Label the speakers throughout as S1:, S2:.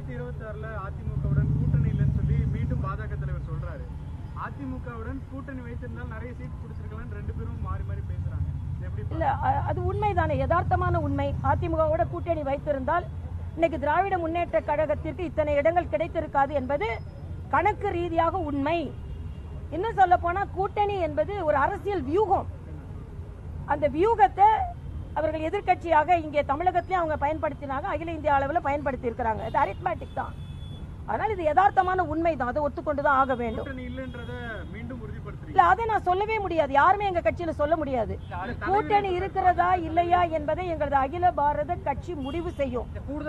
S1: ரெண்டாயிரத்தி இருபத்தி ஆறுல அதிமுகவுடன் கூட்டணி இல்லைன்னு சொல்லி மீண்டும் பாஜக தலைவர் சொல்றாரு. அதிமுகவுடன் கூட்டணி வைத்திருந்தால் நிறைய சீட் கொடுத்துருக்கலாம்னு ரெண்டு பேரும் மாறி மாறி பேசுறாங்க.
S2: இல்ல அது உண்மைதானே? யதார்த்தமான உண்மை. அதிமுகவோட கூட்டணி வைத்திருந்தால் இன்னைக்கு திராவிட முன்னேற்ற கழகத்திற்கு இத்தனை இடங்கள் கிடைத்திருக்காது என்பது கணக்கு ரீதியாக உண்மை. இன்னும் சொல்ல போனா கூட்டணி என்பது ஒரு அரசியல் வியூகம். அந்த வியூகத்தை அவர்கள் எதிர்க்கட்சியாக இங்கே தமிழகத்திலே அவங்க பயன்படுத்தினாங்க அகில இந்திய அளவில் பயன்படுத்தி இருக்கிறாங்க இது அரித்மேட்டிக் தான். அதனால இது யதார்த்தமான உண்மை தான் அதை ஒத்துக்கொண்டு தான் ஆக வேண்டும். இல்ல அதை நான் சொல்லவே முடியாது. யாருமே எங்க கட்சியில சொல்ல முடியாது. கூட்டணி இருக்கிறதா இல்லையா என்பதை எங்களது அகில பாரத கட்சி முடிவு செய்யும்.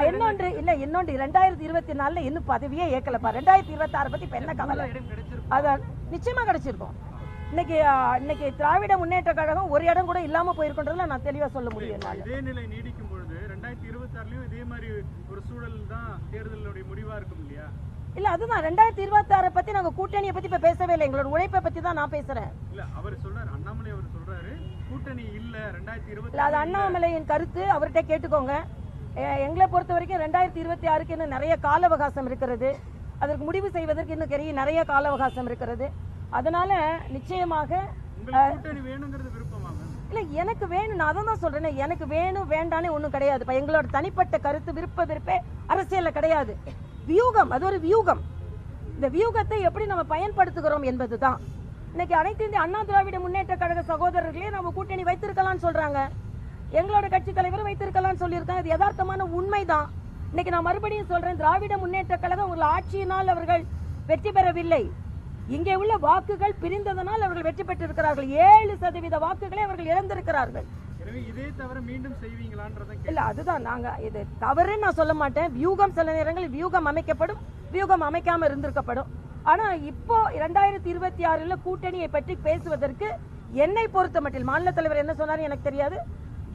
S2: இன்னொன்று இல்ல இன்னொன்று ரெண்டாயிரத்தி இருபத்தி நாலுல இன்னும் பதவியே ஏக்கலப்பா ரெண்டாயிரத்தி இருபத்தி ஆறு பத்தி இப்ப என்ன கவலை? அதான் நிச்சயமா கிடைச்சிருக்கும் இன்னைக்கு இன்னைக்கு திராவிட முன்னேற்ற கழகம் ஒரு இடம் கூட இல்லாம போயிருக்கின்றதுல நான் தெளிவா சொல்ல முடியும்
S1: இதே நிலை நீடிக்கும் பொழுது ரெண்டாயிரத்தி இருபத்தி ஆறுலயும் இதே மாதிரி ஒரு சூழல் தான் தேர்தலுடைய முடிவா இருக்கும் இல்லையா?
S2: இல்ல அதுதான். ரெண்டாயிரத்தி இருபத்தி ஆறை பத்தி நாங்க கூட்டணியை பத்தி இப்ப பேசவே இல்லை. எங்களோட உழைப்பை பத்தி தான் நான் பேசுறேன்.
S1: இல்ல அவர் சொல்றாரு அண்ணாமலை அவர் சொல்றாரு கூட்டணி இல்ல ரெண்டாயிரத்தி இருபத்தி
S2: இல்ல அது அண்ணாமலையின் கருத்து. அவர்கிட்ட கேட்டுக்கோங்க. எங்களை பொறுத்த வரைக்கும் ரெண்டாயிரத்தி இருபத்தி ஆறுக்கு இன்னும் நிறைய கால அவகாசம் இருக்கிறது. அதற்கு முடிவு செய்வதற்கு இன்னும் நிறைய கால அவகாசம் இருக்கிறது. அதனால நிச்சயமாக இல்ல எனக்கு வேணும் நான் அதை தான் சொல்றேன் எனக்கு வேணும் வேண்டானே ஒண்ணும் கிடையாது. எங்களோட தனிப்பட்ட கருத்து விருப்ப விருப்பே அரசியல்ல கிடையாது. வியூகம் அது ஒரு வியூகம். இந்த வியூகத்தை எப்படி நம்ம பயன்படுத்துகிறோம் என்பதுதான். இன்னைக்கு அனைத்து இந்திய அண்ணா திராவிட முன்னேற்ற கழக சகோதரர்களே நம்ம கூட்டணி வைத்திருக்கலாம்னு சொல்றாங்க. எங்களோட கட்சி தலைவர் வைத்திருக்கலாம்னு சொல்லியிருக்காங்க. இது யதார்த்தமான உண்மைதான். இன்னைக்கு நான் மறுபடியும் சொல்றேன் திராவிட முன்னேற்ற கழகம் ஒரு ஆட்சியினால் அவர்கள் வெற்றி பெறவில்லை. இங்கே உள்ள வாக்குகள் பிரிந்ததனால் அவர்கள் வெற்றி பெற்றிருக்கிறார்கள். ஏழு சதவீத வாக்குகளை அவர்கள் இழந்திருக்கிறார்கள்.
S1: இதே தவிர மீண்டும் செய்வீங்களான்றதான்.
S2: இல்ல அதுதான் நாங்க இது தவறுன்னு நான் சொல்ல மாட்டேன். வியூகம் சில நேரங்களில் வியூகம் அமைக்கப்படும் வியூகம் அமைக்காம இருந்திருக்கப்படும். ஆனா இப்போ இரண்டாயிரத்தி இருபத்தி ஆறுல கூட்டணியை பற்றி பேசுவதற்கு என்னை பொறுத்த மட்டில் மாநில தலைவர் என்ன சொன்னாரு எனக்கு தெரியாது.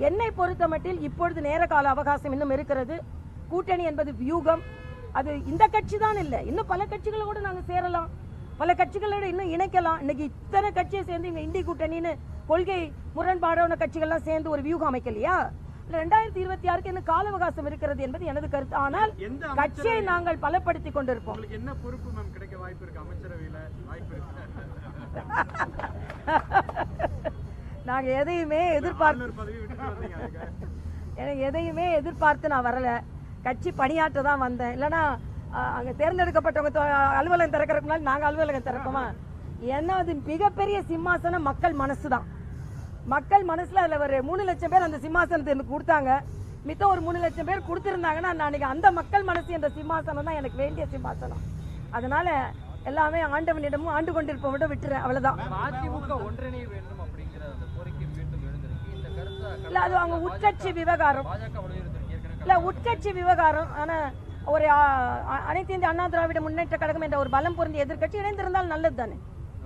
S2: என்னை பொறுத்த மட்டில் இப்பொழுது நேர கால அவகாசம் இன்னும் இருக்கிறது. கூட்டணி என்பது வியூகம். அது இந்த கட்சி தான் இல்ல. இன்னும் பல கட்சிகளை கூட நாங்க சேரலாம். பல கட்சிகளோட இன்னும் இணைக்கலாம். இன்னைக்கு இத்தனை கட்சியை சேர்ந்து இங்க இந்தி கூட்டணின்னு கொள்கை முரண்பாடான கட்சிகள்லாம் சேர்ந்து ஒரு வியூகம் அமைக்கலையா? ரெண்டாயிரத்தி இருபத்தி ஆறுக்கு இன்னும் கால அவகாசம் இருக்கிறது என்பது எனது கருத்து. ஆனால் கட்சியை நாங்கள் பலப்படுத்திக் கொண்டிருப்போம்.
S1: என்ன பொறுப்பு மேம் கிடைக்க வாய்ப்பு இருக்கு. அமைச்சரவையில வாய்ப்பு இருக்கு.
S2: நாங்க எதையுமே எதிர்பார்த்து எதையுமே எதிர்பார்த்து நான் வரல. கட்சி பணியாற்ற தான் வந்தேன். இல்லைன்னா அங்க தேர்ந்தெடுக்கப்பட்டவங்க அலுவலகம் திறக்கறதுக்கு முன்னாடி நாங்க அலுவலகம் திறப்போமா? ஏன்னா அது மிகப்பெரிய சிம்மாசனம் மக்கள் மனசு தான் மக்கள் மனசுல அதுல ஒரு மூணு லட்சம் பேர் அந்த சிம்மாசனத்தை எனக்கு கொடுத்தாங்க. மித்த ஒரு மூணு லட்சம் பேர் கொடுத்திருந்தாங்கன்னா நான் அன்னைக்கு அந்த மக்கள் மனசு என்ற சிம்மாசனம் தான் எனக்கு வேண்டிய சிம்மாசனம். அதனால எல்லாமே ஆண்டவனிடமும் ஆண்டு கொண்டிருப்பவனிடம் விட்டுறேன்
S3: கருத்தை
S2: இல்ல அது அவங்க உட்கட்சி விவகாரம். இல்ல உட்கட்சி விவகாரம். ஆனா ஒரு அனைத்து இந்திய அண்ணா திராவிட முன்னேற்ற கழகம் என்ற ஒரு பலம் பொருந்திய எதிர்கட்சி இணைந்திருந்தால் நல்லது தானே